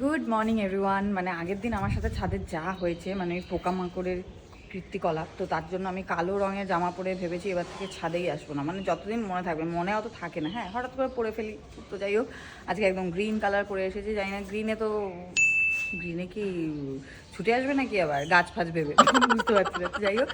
Good morning everyone মানে আগের দিন আমার সাথে ছাদে যা হয়েছে মানে ওই পোকামাকড়ের কীর্তিকলাপ, তো তার জন্য আমি কালো রঙের জামা পরে ভেবেছি এবার থেকে ছাদেই আসব না। মানে যতদিন মনে থাকবে, মনে অত থাকে না। হ্যাঁ হঠাৎ করে পরে ফেলি, তো যাই হোক, আজকে একদম গ্রিন কালার পরে এসেছি। জানি না গ্রিনে তো গ্রিনে কি ছুটে আসবে নাকি আবার? গাছ ফাছ ভেবে বুঝতে পারছি না। যাই হোক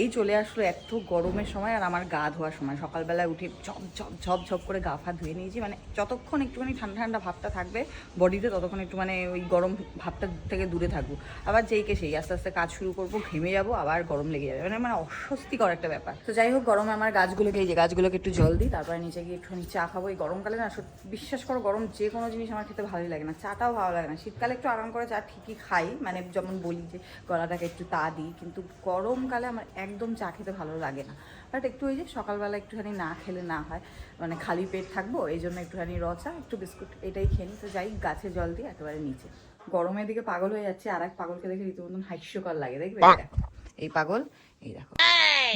এই চলে আসলো এত গরমের সময় আর আমার গা ধোয়ার সময়। সকালবেলায় উঠে ঝপ ঝপ ঝপ ঝপ করে গা ফা ধুয়ে নিয়েছি। মানে যতক্ষণ একটুখানি ঠান্ডা ঠান্ডা ভাবটা থাকবে বডিতে, ততক্ষণ একটু মানে ওই গরম ভাবটা থেকে দূরে থাকব আবার যেই কে সেই, আস্তে আস্তে কাজ শুরু করব, ঘেমে যাব, আবার গরম লেগে যাবে। মানে মানে অস্বস্তিকর একটা ব্যাপার। তো যাই হোক, গরমে আমার গাছগুলোকে, এই যে গাছগুলোকে একটু জল দিই, তারপরে নিচে গিয়ে একটুখানি চা খাব। এই গরমকালে না বিশ্বাস করো, গরম যে কোনো জিনিস আমার খেতে ভালোই লাগে না। চাটাও ভালো লাগে না। শীতকালে একটু আরাম করে চা ঠিকই খাই। মানে যেমন বলি যে গলাটাকে একটু তা দিই কিন্তু গরমকালে আমার একদম চা খেতে ভালো লাগে না। বাট একটু ওই যে সকালবেলা একটুখানি না খেলে না হয় মানে খালি পেট থাকব এই জন্য একটুখানি রচা একটু বিস্কুট এটাই খেয়ে নিই। তো যাই গাছে জল দিয়ে একেবারে নিচে। গরমের দিকে পাগল হয়ে যাচ্ছে আর এক পাগলকে দেখে রীতিমতন হাস্যকর লাগে দেখবে? এই পাগল এই দেখো।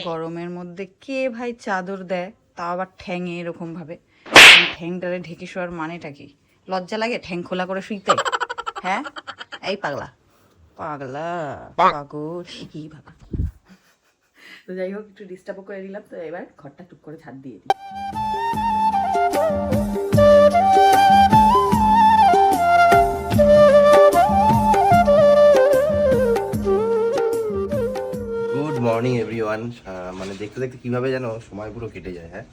গরমের মধ্যে কে ভাই চাদর দেয় তা আবার ঠ্যাঙে এরকম ভাবে ঠ্যাংটারে ঢেকে শোয়ার মানেটা কি? লজ্জা লাগে ঠ্যাং খোলা করে শুইতে? হ্যাঁ? এই পাগলা। পাগলা পাগল। বাবা। তো যাই হোক একটু ডিস্টার্বও করে দিলাম তো এবার ঘরটা টুক করে ছাদ দিয়ে দিই। গুড মর্নিং এভরিওয়ান মানে দেখতে দেখতে কীভাবে যেন সময় পুরো কেটে যায় হ্যাঁ?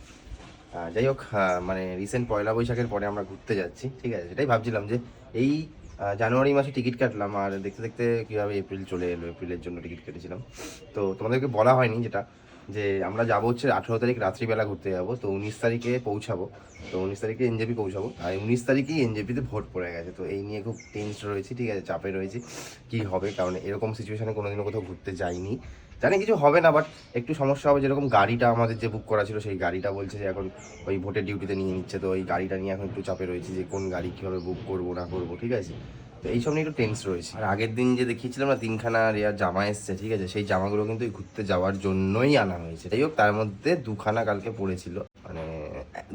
যাই হোক মানে রিসেন্ট পয়লা বৈশাখের পরে আমরা ঘুরতে যাচ্ছি ঠিক আছে? সেটাই ভাবছিলাম যে এই জানুয়ারি মাসে টিকিট কাটলাম আর দেখতে দেখতে কীভাবে এপ্রিল চলে এলো, এপ্রিলের জন্য টিকিট কেটেছিলাম। তো তোমাদেরকে বলা হয়নি যেটা, যে আমরা যাব হচ্ছে আঠেরো তারিখ রাত্রিবেলা ঘুরতে যাব, তো উনিশ তারিখে পৌঁছাবো, তো উনিশ তারিখে এনজেপি পৌঁছাবো, আর উনিশ তারিখেই এনজেপিতে ভোট পড়ে গেছে। তো এই নিয়ে খুব টেন্স রয়েছি, ঠিক আছে, চাপে রয়েছি, কি হবে, কারণ এরকম সিচুয়েশনে কোনোদিনও কোথাও ঘুরতে যাইনি। জানি কিছু হবে না বাট একটু সমস্যা হবে। যেরকম গাড়িটা আমাদের যে বুক করা ছিল, সেই গাড়িটা বলছে যে এখন ওই ভোটের ডিউটিতে নিয়ে নিচ্ছে, তো ওই গাড়িটা নিয়ে এখন একটু চাপে রয়েছে যে কোন গাড়ি কীভাবে বুক করব, না করব, ঠিক আছে? তো এইসব নিয়ে একটু টেন্স রয়েছে। আর আগের দিন যে দেখিয়েছিলাম না, তিনখানা রেয়ার জামা এসছে, ঠিক আছে? সেই জামাগুলো কিন্তু ঘুরতে যাওয়ার জন্যই আনা হয়েছে। যাই হোক, তার মধ্যে দুখানা কালকে পড়েছিল। মানে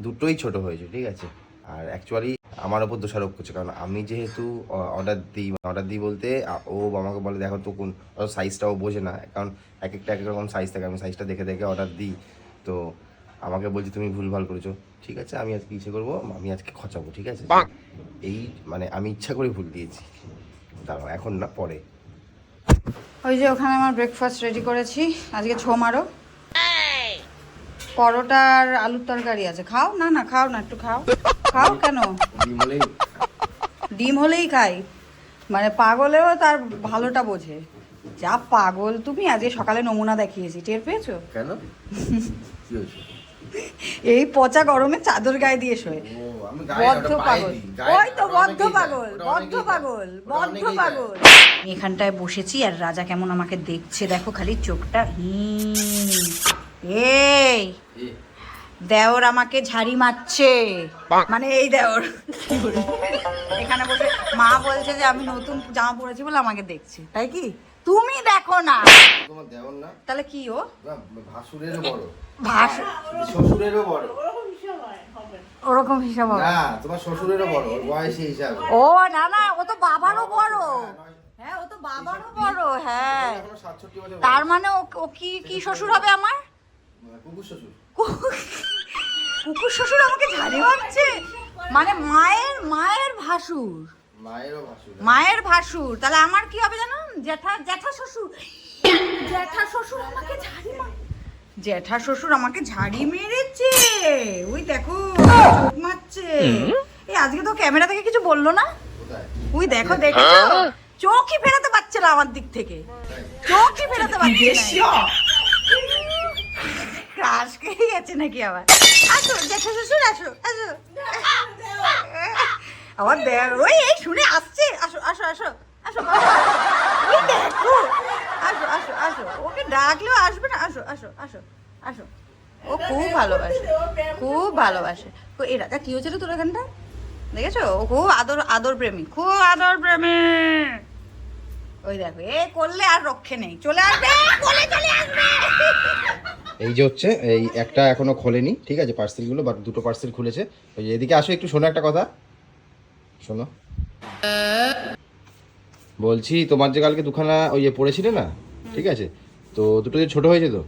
দুটোই ছোট হয়েছে, ঠিক আছে? আর অ্যাকচুয়ালি আমার ওপর দোষারোপ করছে। কারণ আমি যেহেতু অর্ডার দিই অর্ডার দিই বলতে ও আমাকে বলে দেখো তো কোন সাইজটাও বোঝে না। কারণ এক একটা এক এক রকম সাইজ থাকে। আমি সাইজটা দেখে দেখে অর্ডার দিই। তো আমাকে বলছে তুমি ভুলভাল করেছ। ঠিক আছে আমি আজকে ইচ্ছে করব আমি আজকে খচাবো ঠিক আছে? এই মানে আমি ইচ্ছা করে ভুল দিয়েছি। দাঁড়াও এখন না পরে। ওই যে ওখানে আমার ব্রেকফাস্ট রেডি করেছি। আজকে ছো মারো। পরোটা আর আলুর তরকারি আছে। খাও? না না খাও না একটু খাও। খাও কেন? ডিম হলেই। খাই। মানে পাগলেও তার ভালোটা বোঝে। যা পাগল তুমি আজকে সকালে নমুনা দেখিয়েছি টের পেয়েছ? কেন? এই পচা গরমে চাদর গায়ে দিয়ে শোয়। বদ্ধ পাগল। ওই তো বদ্ধ পাগল বদ্ধ পাগল বদ্ধ পাগল। এখানটায় বসেছি আর রাজা কেমন আমাকে দেখছে দেখো খালি চোখটা হিম। এই! দেওর আমাকে ঝাড়ি মারছে। মানে এই দেওর। এখানে বসে মা বলছে যে আমি নতুন জামা পরেছি বলে আমাকে দেখছে। তাই কি? তুমি দেখো না। তোমার দেওয়ার না? তাহলে কি ও? ভাসুরেরও বড়। ভাস শ্বশুরেরও বড়। ওরকম হিসাব হবে। না তোমার শ্বশুরেরও বড় ওর বয়সী হিসাবে। ও না না ও তো বাবারও বড়। হ্যাঁ ও তো বাবারও বড় হ্যাঁ। তার মানে ও ও কি কি শ্বশুর হবে আমার? কুকুর শ্বশুর। কুকুর শ্বশুর আমাকে ঝাড়ি মারছে? মানে মায়ের মায়ের ভাসুর। মায়ের ভাসুর। তাহলে আমার কি হবে জানো? জ্যাঠা জ্যাঠা শ্বশুর। জ্যাঠা শ্বশুর আমাকে ঝাড়ি মার জ্যাঠা শ্বশুর আমাকে ঝাড়ি মেরেছে। ওই দেখো মারছে। এই আজকে তো ক্যামেরা থেকে কিছু বলল না? ওই দেখো দেখেছ? চোখই ফেরাতে পারছে না আমার দিক থেকে। চোখই ফেরাতে পারছে না। ক্রাশ খেয়ে গেছে নাকি আবার? আসো জ্যাঠা শ্বশুর আসো আসো। আমার দেখ ওই, এই শুনে আসছে। আসো আসো আসো আসো আসো আসো আসো। ওকে ডাকলেও আসবে না। আসো আসো আসো আসো। ও খুব ভালোবাসে খুব ভালোবাসে। এই রাজা, কি হয়েছে রে তোর এখানটা? দেখেছ? ও খুব আদর আদর প্রেমী, খুব আদর প্রেমী। ওই দেখো, এ করলে আর রক্ষে নেই। চলে আসবে কোলে চলে আসবে। এই যে হচ্ছে এই একটা এখনও খোলেনি ঠিক আছে পার্সেলগুলো বাট দুটো পার্সেল খুলেছে। ওই যে এদিকে আসো একটু শোনো একটা কথা। শোনো। বলছি তোমার যে কালকে দুখানা ওই যে পড়েছিলে না ঠিক আছে তো দুটো যে ছোট হয়েছে তো?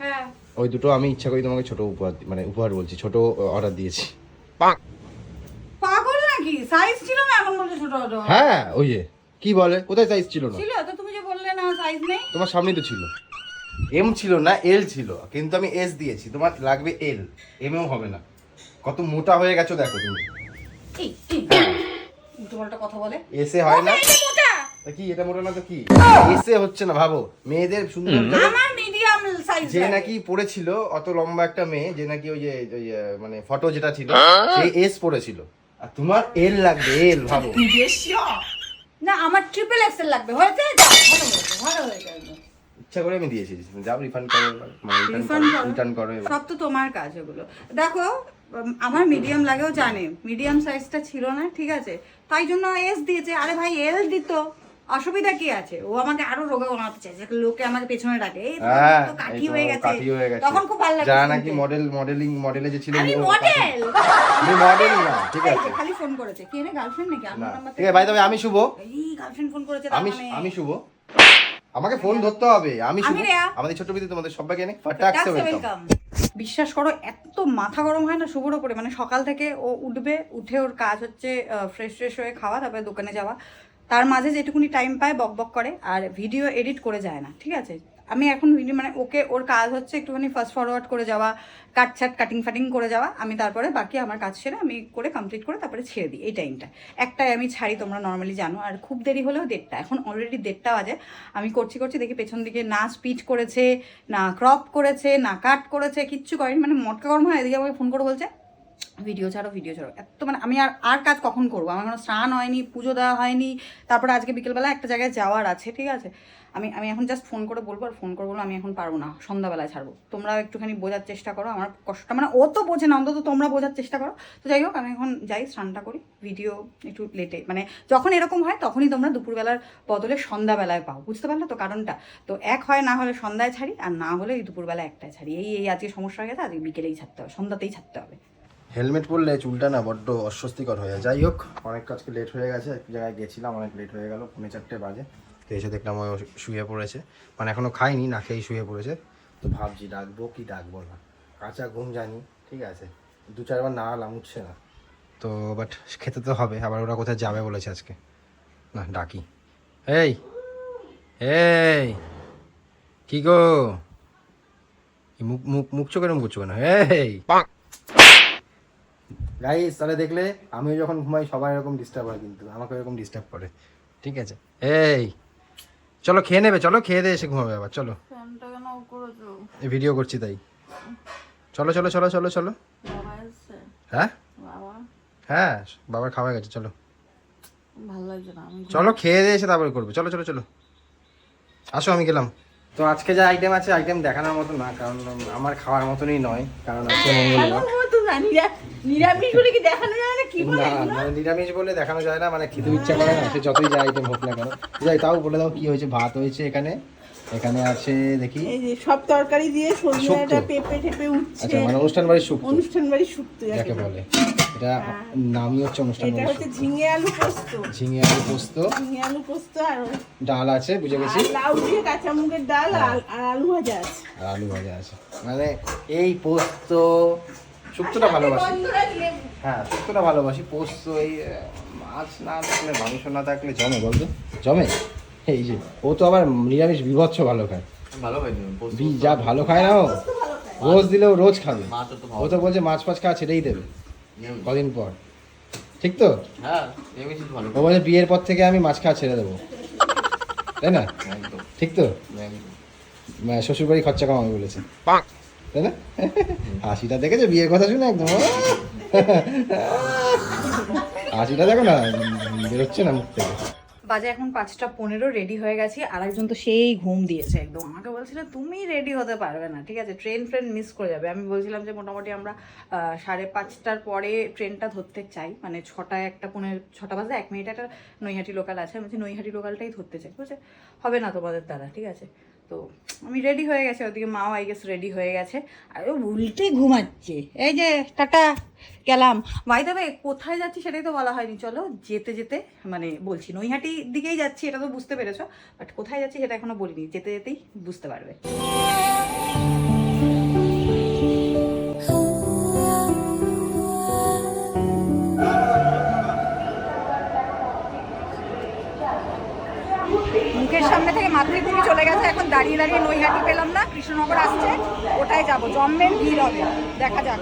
হ্যাঁ। ওই দুটো আমি ইচ্ছা করি তোমাকে ছোট উপহার মানে উপহার বলছি ছোট অর্ডার দিয়েছি। পাগল নাকি? সাইজ ছিল না এখন বলছে ছোট ছোট? হ্যাঁ ওই যে কি বলে? কোথায় সাইজ ছিল না? ছিল তো তুমি যে বললে না সাইজ নেই। তোমার সামনেই তো ছিল। এম ছিল না এল ছিল কিন্তু আমি এস দিয়েছি তোমার লাগবে এল এমও হবে না। কত মোটা হয়ে গেছো দেখো তুমি। এই এই কথা বলে। এসে হয় না। কি এটা মোটা না তো কি? এসে হচ্ছে না ভাবো। মেয়েদের সুন্দর আমার মিডিয়াম সাইজ যে নাকি পড়েছিল অত লম্বা একটা মেয়ে যে নাকি ওই যে মানে ফটো যেটা ছিল সে এস পড়েছিল। আর তোমার এল লাগবে এল ভাবো। না আমার ট্রিপল এক্সেল লাগবে। হয়েছে? ভালো হয়েছে ভালো হয়েছে একদম। ইচ্ছা করে আমি দিয়েছি যাও রিফান্ড করো মানে রিটার্ন করো করো। সব তো তোমার কাজ ওগুলো। দেখো আমার মিডিয়াম লাগেও জানে মিডিয়াম সাইজটা ছিল না ঠিক আছে? তাই জন্য এস দিয়েছে। আরে ভাই এল দিত। অসুবিধা কি আছে? ও আমাকে আরও রোগা বানাতে চাইছে। লোকে আমাকে পেছনে ডাকে এই তো হ্যাঁ কাঠি হয়ে গেছে। হয়ে তখন খুব ভালো লাগে যারা নাকি মডেল মডেলিং মডেলে যে ছিল আমি মডেল তুমি মডেল না ঠিক আছে। খালি ফোন করেছে। কি রে গার্লফ্রেন্ড নাকি? আমার নাম্বার ঠিক আছে ভাই তবে আমি শুভ। এই গার্লফ্রেন্ড ফোন করেছে আমি মানে আমি শুভ। আমাকে ফোন ধরতে হবে। আমি। আমাদের ছোট বিদ্যুৎ তোমাদের সবাইকে অনেক ফটাক্স ওয়েলকাম বিশ্বাস করো এত মাথা গরম হয় না শুভর ওপরে। মানে সকাল থেকে ও উঠবে উঠে ওর কাজ হচ্ছে ফ্রেশ ফ্রেশ হয়ে খাওয়া তারপরে দোকানে যাওয়া। তার মাঝে যেটুকুনি টাইম পায় বক বক করে আর ভিডিও এডিট করে যায় না ঠিক আছে? আমি এখন ভিডিও মানে ওকে, ওর কাজ হচ্ছে একটুখানি ফাস্ট ফরওয়ার্ড করে যাওয়া কাটছাট কাটিং ফাটিং করে যাওয়া। আমি তারপরে বাকি আমার কাজ সেরে আমি করে কমপ্লিট করে তারপরে ছেড়ে দিই এই টাইমটা একটাই আমি ছাড়ি, তোমরা নর্মালি জানো। আর খুব দেরি হলেও দেড়টা। এখন অলরেডি দেড়টা বাজে। আমি করছি করছি দেখি পেছন দিকে না স্পিচ করেছে, না ক্রপ করেছে, না কাট করেছে, কিচ্ছু করেনি। মানে মটকা গরম হয়, এদিকে আমাকে ফোন করে বলছে ভিডিও ছাড়ো ভিডিও ছাড়ো। এত মানে আমি আর আর কাজ কখন করব? আমার কোনো স্নান হয়নি, পুজো দেওয়া হয়নি। তারপরে আজকে বিকেলবেলা একটা জায়গায় যাওয়ার আছে, ঠিক আছে? আমি আমি এখন জাস্ট ফোন করে বলব আর ফোন করে বলব আমি এখন পারব না, সন্ধ্যাবেলায় ছাড়বো। তোমরা একটুখানি বোঝার চেষ্টা করো, আমার কষ্টটা মানে ও তো বোঝে না, অন্তত তোমরা বোঝার চেষ্টা করো। তো যাই হোক, আমি এখন যাই, স্নানটা করি ভিডিও একটু লেটে মানে যখন এরকম হয় তখনই তোমরা দুপুরবেলার বদলে সন্ধ্যাবেলায় পাও, বুঝতে পারলে তো কারণটা। তো এক হয় না হলে সন্ধ্যায় ছাড়ি, আর না হলে এই দুপুরবেলা একটায় ছাড়ি। এই এই আজকে সমস্যা হয়ে গেছে, আজকে বিকেলেই ছাড়তে হবে, সন্ধ্যাতেই ছাড়তে হবে। হেলমেট পরলে চুলটা না বড্ড অস্বস্তিকর হয়ে যায়। যাই হোক, অনেক কাজকে লেট হয়ে গেছে, এক জায়গায় গেছিলাম, অনেক লেট হয়ে গেল, পৌনে চারটে বাজে। তো এসে দেখলাম ও শুয়ে পড়েছে। মানে এখনও খাইনি না খেয়েই শুয়ে পড়েছে। তো ভাবছি ডাকবো কি ডাকবো না। কাঁচা ঘুম জানি ঠিক আছে। দু চারবার নাড়ালাম উঠছে না। তো বাট খেতে তো হবে আবার ওরা কোথায় যাবে বলেছে আজকে। না ডাকি। এই এই কি গো? মুখ মুখ মুখ চোখের মুখ চোখে না এই। গাইস তাহলে দেখলে আমিও যখন ঘুমাই সবাই এরকম ডিস্টার্ব হয় কিন্তু আমাকে এরকম ডিস্টার্ব করে। ঠিক আছে। এই। চলো খেয়ে নেবে চলো খেয়ে দিয়ে এসে ঘুমাবে আবার চলো। ভিডিও করছি? তাই। চলো চলো চলো চলো চলো। হ্যাঁ? বাবা? হ্যাঁ বাবার খাওয়া গেছে চলো। চলো খেয়ে দিয়ে এসে তারপরে করবে। চলো চলো চলো। আসো আমি গেলাম। তো আজকে যা আইটেম আছে আইটেম দেখানোর মতো না কারণ আমার খাওয়ার মতনই নয় কারণ আজকে মঙ্গলবার। নিরামিষ বলে কি দেখানো যায় না? কি না মানে নিরামিষ বলে দেখানো যায় না মানে খেতে ইচ্ছা করে না সে যতই যা আইটেম হোক না কেন। যাই তাও বলে দাও কি হয়েছে ভাত হয়েছে এখানে। এখানে আছে দেখি। এই যে সব তরকারি দিয়ে পেঁপে টেপে উঠছে আচ্ছা মানে অনুষ্ঠান বাড়ির শুক্তো। অনুষ্ঠান শুক্তো যাকে বলে। এটা নামই হচ্ছে অনুষ্ঠান এটা হচ্ছে ঝিঙে আলু পোস্ত। ঝিঙে আলু পোস্ত। ঝিঙে আলু পোস্ত আর ডাল আছে বুঝে গেছি। লাউ দিয়ে কাঁচা মুগের ডাল আর আর আলু ভাজা আছে। আর আলু ভাজা আছে। মানে এই পোস্ত শুক্তোটা ভালোবাসি। হ্যাঁ শুক্তটা ভালোবাসি। পোস্ত এই মাছ না থাকলে মাংস না থাকলে জমে বলতো জমে? এই যে ও তো আবার নিরামিষ বিভৎস ভালো খায়। ভালো যা ভালো খায়। না ও? রোজ দিলেও রোজ খাবে। ও তো বলছে মাছ ফাছ খাওয়া ছেড়েই দেবে। কদিন পর। ঠিক তো? হ্যাঁ ও বলে বিয়ের পর থেকে আমি মাছ খাওয়া ছেড়ে দেবো। তাই না? একদম। ঠিক তো? একদম। শ্বশুর বাড়ি খরচা কমাবে বলেছে। তাই না? হাসিটা দেখেছ? বিয়ের কথা শুনে একদম হাসিটা দেখো না, বেরোচ্ছে না মুখ থেকে। বাজে এখন পাঁচটা পনেরো রেডি হয়ে গেছি। আর একজন তো সেই ঘুম দিয়েছে একদম। আমাকে বলছিল, তুমি রেডি হতে পারবে না, ঠিক আছে? ট্রেন ফ্রেন মিস করে যাবে। আমি বলছিলাম যে, মোটামুটি আমরা সাড়ে পাঁচটার পরে ট্রেনটা ধরতে চাই। মানে ছটায় একটা পনেরো, ছটা বাজে, এক মিনিট একটা নৈহাটি লোকাল আছে। আমি বলছি, নৈহাটি লোকালটাই ধরতে চাই। বুঝছে হবে না তোমাদের দ্বারা, ঠিক আছে? তো আমি রেডি হয়ে গেছে, ওদিকে মাও আই গেছে রেডি হয়ে গেছে। আর ও উল্টে ঘুমাচ্ছে। এই যে, টাটা, গেলাম। ভাই দেবে কোথায় যাচ্ছি সেটাই তো বলা হয়নি। চলো, যেতে যেতে মানে বলছি নৈহাটির দিকেই যাচ্ছি, এটা তো বুঝতে পেরেছ বাট কোথায় যাচ্ছি সেটা এখনও বলিনি। যেতে যেতেই বুঝতে পারবে। দাঁড়িয়ে দাঁড়িয়ে নৈহাটি পেলাম না, কৃষ্ণনগর আসছে, ওটাই যাব। জম্মের ভিড় হবে, দেখা যাক।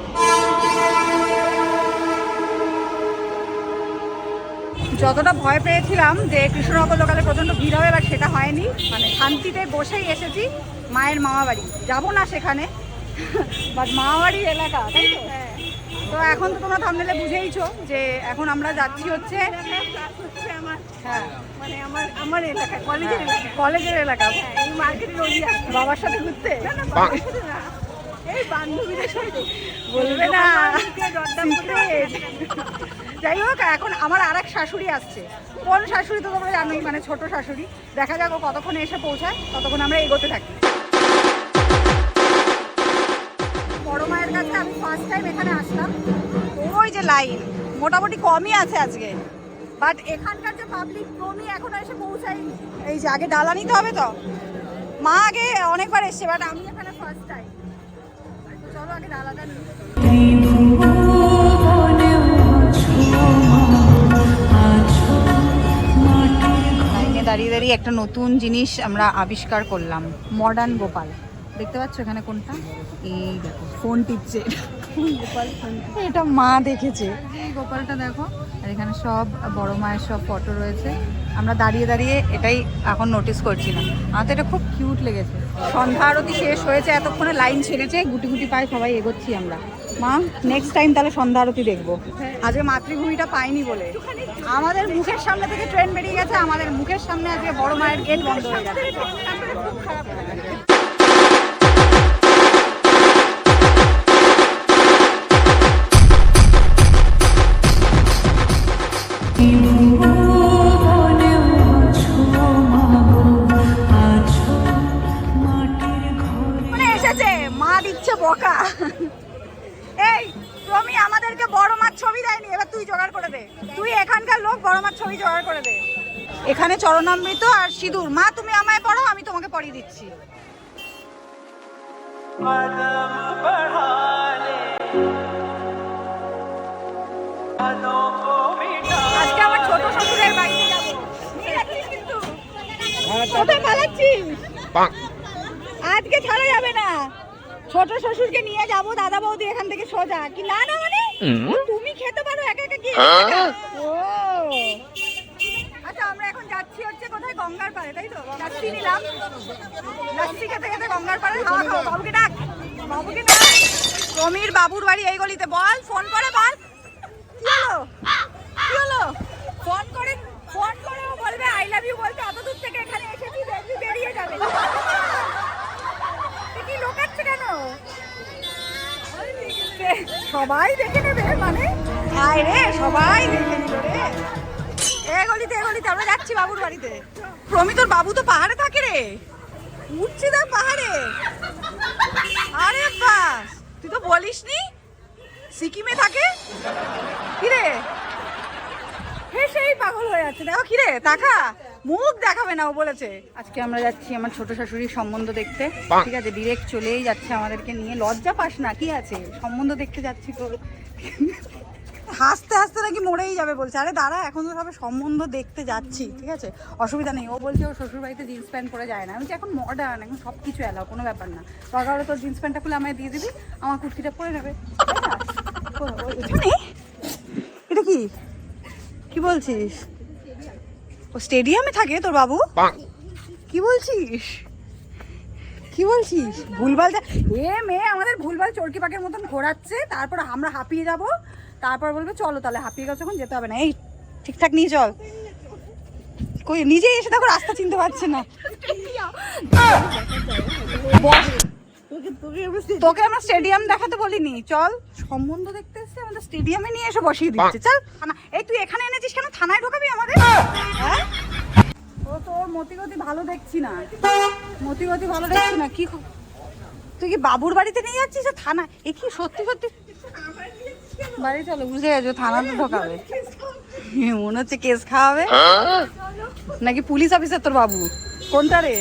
যতটা ভয় পেয়েছিলাম যে কৃষ্ণনগর লোকালে প্রচণ্ড ভিড় হবে বাট সেটা হয়নি। মানে শান্তিতে বসেই এসেছি, মায়ের মামা বাড়ি যাব না সেখানে বাট মামা বাড়ির এলাকা, তাই তো? তো এখন তো তোমরা থামনেলে বুঝেইছো যে এখন আমরা যাচ্ছি হচ্ছে হচ্ছে আমার হ্যাঁ। মানে আমার আমার এলাকায় কলেজের কলেজের এলাকা। হ্যাঁ, বাবার সাথে ঘুরতে? বলবে না। যাই হোক এখন আমার আর এক শাশুড়ি আসছে। কোন শাশুড়ি তো তোমরা জানোই মানে ছোট শাশুড়ি। দেখা যাক ও কতক্ষণে এসে পৌঁছায় ততক্ষণ আমরা এগোতে থাকি। যে লাইন। মোটামুটি কমই আছে আজকে। বাট এখানকার যে পাবলিক ক্রমই এখনও এসে পৌঁছায়নি। এই যে আগে ডালা নিতে হবে তো? মা আগে অনেকবার এসছে বাট আমি এখানে ফার্স্ট টাইম চলো আগে ডালাটা নিই দাঁড়িয়ে দাঁড়িয়ে একটা নতুন জিনিস আমরা আবিষ্কার করলাম। মডার্ন গোপাল দেখতে পাচ্ছ এখানে কোনটা? এই দেখো ফোন টিপছে। এটা মা দেখেছে। গোপালটা দেখো, আর এখানে সব বড় মায়ের সব ফটো রয়েছে। আমরা দাঁড়িয়ে দাঁড়িয়ে এটাই এখন নোটিস করছিলাম। আমার তো এটা খুব কিউট লেগেছে। সন্ধ্যা আরতি শেষ হয়েছে, এতক্ষণে লাইন ছেড়েছে, গুটি গুটি পায়ে সবাই এগোচ্ছি আমরা। মা নেক্সট টাইম তাহলে সন্ধ্যা আরতি দেখব। আজকে মাতৃভূমিটা পাইনি বলে। আমাদের মুখের সামনে থেকে ট্রেন বেরিয়ে গেছে, আমাদের মুখের সামনে আজকে বড় মায়ের গেট বন্ধ হয়ে গেছে। তুমি আমাদেরকে বড় মাছ ছবি দেয়নি এবার তুই জোগাড় করে দে। তুই এখানকার লোক বড় মাছ ছবি জোগাড় করে দে। এখানে চরণামৃত আর সিঁদুর। মা তুমি আমায় পড়ো আমি তোমাকে পড়িয়ে দিচ্ছি। আজকে আমার ছোট শ্বশুরের বাড়িতে যাব। কিন্তু। কোথায় পালাচ্ছিস? আজকে ছাড়া যাবে না। ছোট শ্বশুরকে নিয়ে যাব দাদা বৌদি এখান থেকে সোজা। কি না না মানে তুমি খেতে পারো একা একা কি ও। আচ্ছা আমরা এখন যাচ্ছি হচ্ছে কোথায়? গঙ্গার পাড়ে তাই তো? লাচ্ছি নিলাম। লাচ্ছি খেতে খেতে গঙ্গার পাড়ে। হাওয়া খাব বাবুকে ডাক। বাবুকে ডাক। সমীর বাবুর বাড়ি এই গলিতে। বল ফোন করে বল। কি হলো? কি হলো? ফোন করে ফোন করে ও বলবে আই লাভ ইউ বলবে অত দূর থেকে এখানে এসেছি দেখবি বেরিয়ে যাবে। সবাই দেখে নেবে মানে? আয় রে, সবাই দেখে নেবে রে। এ গলিতে এ গলিতে, আমরা যাচ্ছি বাবুর বাড়িতে। প্রমি তোর বাবু তো পাহাড়ে থাকে রে। উঠছে না পাহাড়ে। আরে বাস, তুই তো বলিসনি? সিকিমে থাকে? কিরে পাগল হয়ে যাচ্ছে। দেখো কিরে তাকা মুখ দেখাবে না ও বলেছে। আজকে আমরা যাচ্ছি আমার ছোট শাশুড়ির সম্বন্ধ দেখতে। ঠিক আছে ডিরেক্ট চলেই যাচ্ছে আমাদেরকে নিয়ে। লজ্জা পাস না কি আছে? সম্বন্ধ দেখতে যাচ্ছি তো হাসতে হাসতে নাকি মরেই যাবে বলছে। আরে দাঁড়া এখন তো সবে সম্বন্ধ দেখতে যাচ্ছি ঠিক আছে? অসুবিধা নেই। ও বলছে ও শ্বশুর বাড়িতে জিন্স প্যান্ট পরে যায় না। আমি বলছি এখন মডার্ন এখন সব কিছু এলাও কোনো ব্যাপার না। দরকার হলে তোর জিন্স প্যান্টটা খুলে আমায় দিয়ে দিবি আমার কুর্তিটা পরে নেবে। তাই না? ও- ও- এখানে এটা কি? কি বলছিস? ও স্টেডিয়ামে থাকে তোর বাবু? কি বলছিস? কি বলছিস? ভুলভাল এ মেয়ে আমাদের ভুলভাল চরকি পাকের মতন ঘোরাচ্ছে। তারপর আমরা হাঁপিয়ে যাব। তারপর বলবে চলো তাহলে হাঁপিয়ে গেছে যখন যেতে হবে না। এই ঠিকঠাক নিয়ে চল। কই নিজেই এসে দেখো রাস্তা চিনতে পারছে না। তোকে তোকে আমরা স্টেডিয়াম দেখাতে বলিনি। চল সম্বন্ধ দেখতে এসছে আমাদের স্টেডিয়ামে নিয়ে এসে বসিয়ে দিচ্ছে। চল থানা এই তুই এখানে এনেছিস কেন? থানায় ঢোকাবি আমাদের? হ্যাঁ? ও তোর মতিগতি ভালো দেখছি না। মতিগতি ভালো দেখছি না কি তুই কি বাবুর বাড়িতে নিয়ে যাচ্ছিস থানা এ কি সত্যি সত্যি? বাড়ি চলো বুঝে গেছো থানাতে ঢোকাবে। মনে হচ্ছে কেস খাওয়াবে। নাকি পুলিশ অফিসার তোর বাবু? কোনটা রে?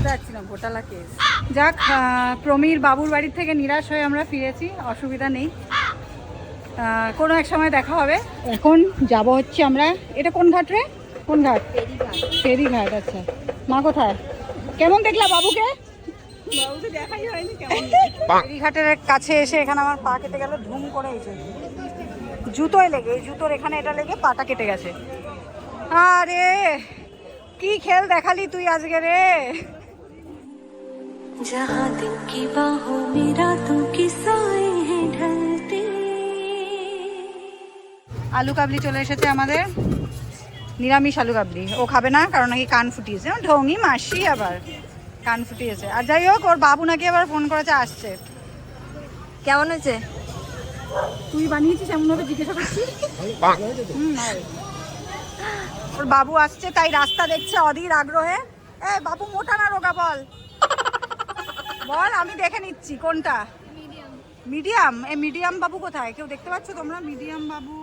বুঝতে পারছি না ঘোটালা কেস যাক প্রমীর বাবুর বাড়ির থেকে নিরাশ হয়ে আমরা ফিরেছি অসুবিধা নেই। কোনো এক সময় দেখা হবে। এখন যাব হচ্ছে আমরা এটা কোন ঘাট রে? কোন ঘাট? ফেরিঘাট আচ্ছা। মা কোথায়? কেমন দেখলা বাবুকে? ফেরিঘাটের কাছে এসে এখানে আমার পা কেটে গেল ধুম করে এসে। জুতোয় লেগে এই জুতোর এখানে এটা লেগে পাটা কেটে গেছে। আরে কি খেল দেখালি তুই আজকে রে? जहाँ दिन की बाहों में रातों के साए हैं ढलते আলু কাবলি চলে এসেছে আমাদের নিরামিষ আলু কাবলি ও খাবে না কারণ নাকি কান ফুটিয়েছে ও ঢঙ্গি মাসি আবার কান ফুটিয়েছে আর যাই হোক ওর বাবু নাকি আবার ফোন করেছে আসছে কেমন হয়েছে তুই বানিয়েছিস এমনভাবে জিজ্ঞাসা করছিস হুম, হয়। ওর বাবু আসছে তাই রাস্তা দেখছে অধীর আগ্রহে এ বাবু মোটা না রোগা বল বল আমি দেখে নিচ্ছি কোনটা? মিডিয়াম। এ মিডিয়াম বাবু কোথায়? কেউ দেখতে পাচ্ছ তোমরা? মিডিয়াম বাবু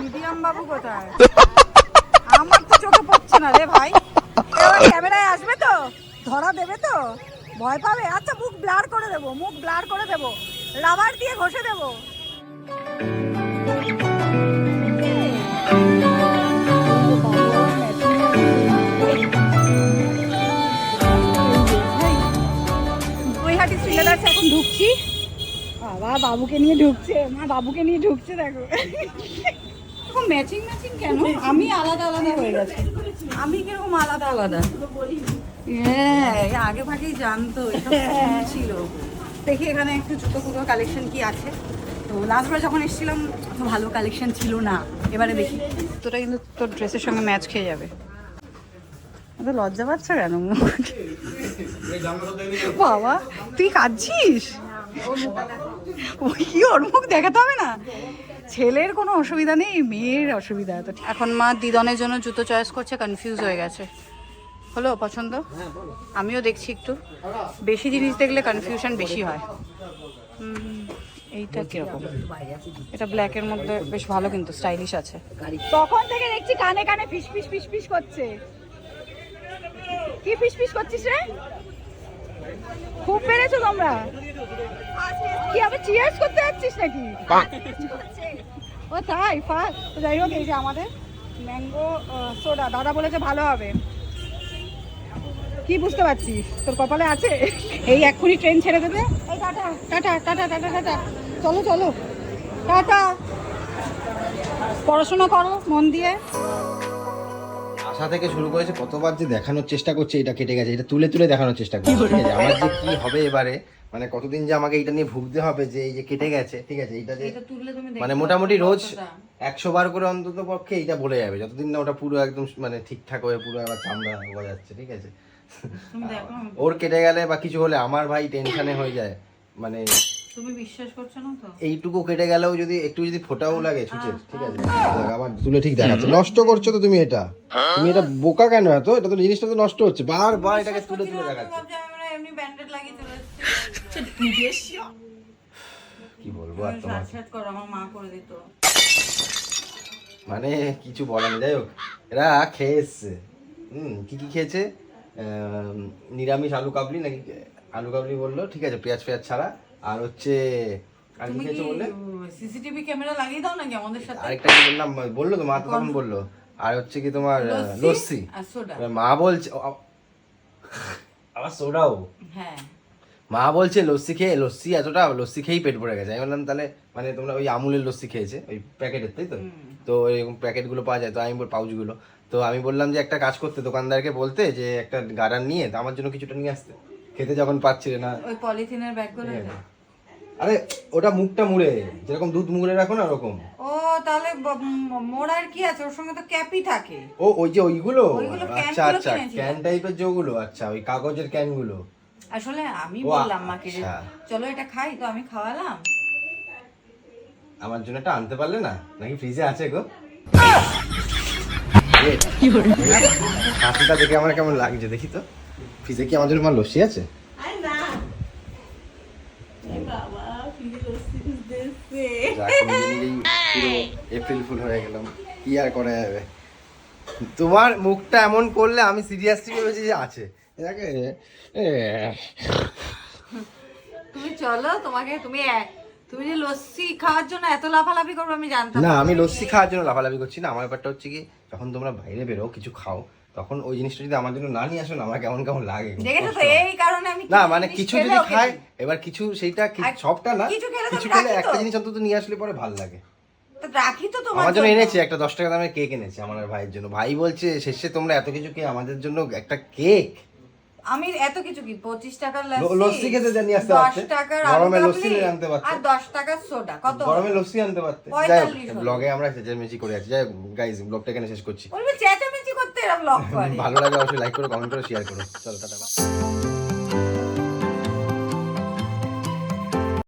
মিডিয়াম বাবু কোথায়? আমার তো চোখে পড়ছে না রে ভাই। এবার ক্যামেরায় আসবে তো? ধরা দেবে তো? ভয় পাবে? আচ্ছা মুখ ব্লার করে দেবো মুখ ব্লার করে দেবো। রাবার দিয়ে ঘষে দেবো। ঢুকছি। বাবা বাবুকে নিয়ে ঢুকছে। মা বাবুকে নিয়ে ঢুকছে দেখো। ম্যাচিং ম্যাচিং কেন? আমি আলাদা আলাদা হয়ে গেছে। আমি কীরকম আলাদা আলাদা? হ্যাঁ আগে ভাগেই জানতো ছিল। দেখি এখানে একটু জুতো ফুটো কালেকশন কি আছে। তো লাস্টবার যখন এসেছিলাম ভালো কালেকশন ছিল না। এবারে দেখি। তোটা কিন্তু তোর ড্রেসের সঙ্গে ম্যাচ খেয়ে যাবে। লজ্জা পাচ্ছ কেন? বাবা তুই কাঁদছিস? ওই কি ওর মুখ দেখাতে হবে না? ছেলের কোনো অসুবিধা নেই মেয়ের অসুবিধা তো এখন মা দিদনের জন্য জুতো চয়েস করছে কনফিউজ হয়ে গেছে। হলো পছন্দ? আমিও দেখছি একটু। বেশি জিনিস দেখলে কনফিউশন বেশি হয়। এইটা কীরকম? এটা ব্ল্যাকের মধ্যে বেশ ভালো কিন্তু স্টাইলিশ আছে। তখন থেকে দেখছি কানে কানে ফিস ফিস ফিস ফিস করছে। কি ফিস ফিস করছিস রে? খুব পেরেছ তোমরা? কি আবার চিয়ার্স করতে যাচ্ছিস নাকি? ও তাই ফার্স্ট যাই হোক এই যে আমাদের ম্যাঙ্গো সোডা দাদা বলেছে ভালো হবে। কি বুঝতে পারছিস? তোর কপালে আছে? এই এক্ষুনি ট্রেন ছেড়ে দেবে। এই tata. Tata tata tata tata. চলো চলো। টাটা। পড়াশোনা করো মন দিয়ে। আশা থেকে শুরু করেছে কতবার যে দেখানোর চেষ্টা করছে এটা কেটে গেছে এটা তুলে তুলে দেখানোর চেষ্টা করছে। ঠিক আছে আমার যে কি হবে এবারে মানে কতদিন যে আমাকে এটা নিয়ে ভুগতে হবে যে এই যে কেটে গেছে ঠিক আছে এইটা যে মানে মোটামুটি রোজ একশো বার করে অন্তত পক্ষে এইটা বলে যাবে যতদিন না ওটা পুরো একদম মানে ঠিকঠাক হয়ে পুরো আবার চামড়া হয়ে যাচ্ছে ঠিক আছে। ওর কেটে গেলে বা কিছু হলে আমার ভাই টেনশনে হয়ে যায় মানে তুমি বিশ্বাস করছ না তো? এইটুকু কেটে গেলেও যদি একটু যদি ফোটাও লাগে ছুঁচের ঠিক আছে। আবার তুলে ঠিক দেখাচ্ছে। নষ্ট করছ তো তুমি এটা। তুমি এটা বোকা কেন এত? এটা তো জিনিসটা তো নষ্ট হচ্ছে। বারবার এটাকে তুলে তুলে দেখাচ্ছে। এমনি ব্যান্ডেড লাগিয়ে চলে কি বলব আর তোমার? করো আমার মা করে দিত। মানে কিছু বলার নেই। যাই হোক এরা খেয়ে এসছে। হুম কি কি খেয়েছে? নিরামিষ আলু কাবলি নাকি? আলু কাবলি বলল ঠিক আছে পেঁয়াজ পেঁয়াজ ছাড়া। আর হচ্ছে আর কি তুমি বললে? সিসিটিভি ক্যামেরা লাগিয়ে দাও নাকি আমাদের সাথে? আরেকটা কি বললাম বলল তো মা তো তখন বলল। আর হচ্ছে কি তোমার লস্যি মা বলছে আবার সোডাও? হ্যাঁ। মা বলছে লস্যি খেয়ে লস্যি এতটা লস্যি খেয়েই পেট ভরে গেছে। আমি বললাম তাহলে মানে তোমরা ওই আমুলের লস্যি খেয়েছে ওই প্যাকেটের তাই তো? তো এরকম প্যাকেটগুলো পাওয়া যায় তো আমি পাউচগুলো। তো আমি বললাম যে একটা কাজ করতে দোকানদারকে বলতে যে একটা গার্ডার নিয়ে আমার জন্য কিছুটা নিয়ে আসতে। খেতে যখন পাচ্ছিলে না। ওই পলিথিনের ব্যাগগুলো আরে ওটা মুখটা মুড়ে যেরকম দুধ মুড়ে রাখো না ওরকম ও তাহলে মোড়ার কি আছে ওর সঙ্গে তো ক্যাপই থাকে ও ওই যে ওইগুলো আচ্ছা আচ্ছা ক্যান টাইপের যেগুলো আচ্ছা ওই কাগজের ক্যানগুলো আসলে আমি বললাম মাকে যে আচ্ছা। চলো এটা খাই তো আমি খাওয়ালাম আমার জন্য একটা আনতে পারলে না নাকি ফ্রিজে আছে গো হাসিটা দেখে আমার কেমন লাগছে দেখি তো ফ্রিজে কি আমাদের আমার লস্যি আছে আরে না এ বাবা ফিরে লস্যি খুঁজতে এসছে যাক, নিজে নিজেই পুরো এপ্রিল ফুল হয়ে গেলাম। কি আর করা যাবে? তোমার মুখটা এমন করলে আমি সিরিয়াসলি ভেবেছি যে আছে। তুমি চলো তোমাকে তুমি তুমি যে লস্যি খাওয়ার জন্য এত লাফালাফি করবে আমি জানতাম না। আমি লস্যি খাওয়ার জন্য লাফালাফি করছি না। আমার ব্যাপারটা হচ্ছে কি যখন তোমরা বাইরে বেরো কিছু খাও তখন ওই জিনিসটা যদি আমার জন্য না নিয়ে আসো না আমার কেমন কেমন লাগে। এই কারণে আমি না মানে কিছু যদি খায় এবার কিছু সেইটা সবটা না কিছু খেলে একটা জিনিস অন্তত নিয়ে আসলে পরে ভালো লাগে। তো রাখি তো তোমার আমার জন্য। এনেছি একটা দশ টাকা দামের কেক এনেছি আমার ভাইয়ের জন্য। ভাই বলছে শেষে তোমরা এত কিছু কে আমাদের জন্য একটা কেক? আমি এত কিছু কি পঁচিশ টাকার লস্যি? খেতে জানি আসতে। টাকার গরমে লস্যি আনতে পারতে। আর দশ টাকার সোডা কত গরমে লস্যি আনতে যাই ব্লগে আমরা চেঁচামেচি করে আছি। যাই গাইজ ব্লগটা এখানে শেষ করছি। বলবে চেঁচামেচি এরকম লক করে। ভালো লাগে অবশ্যই লাইক করো কমেন্ট করো শেয়ার করো। চলো টাটা।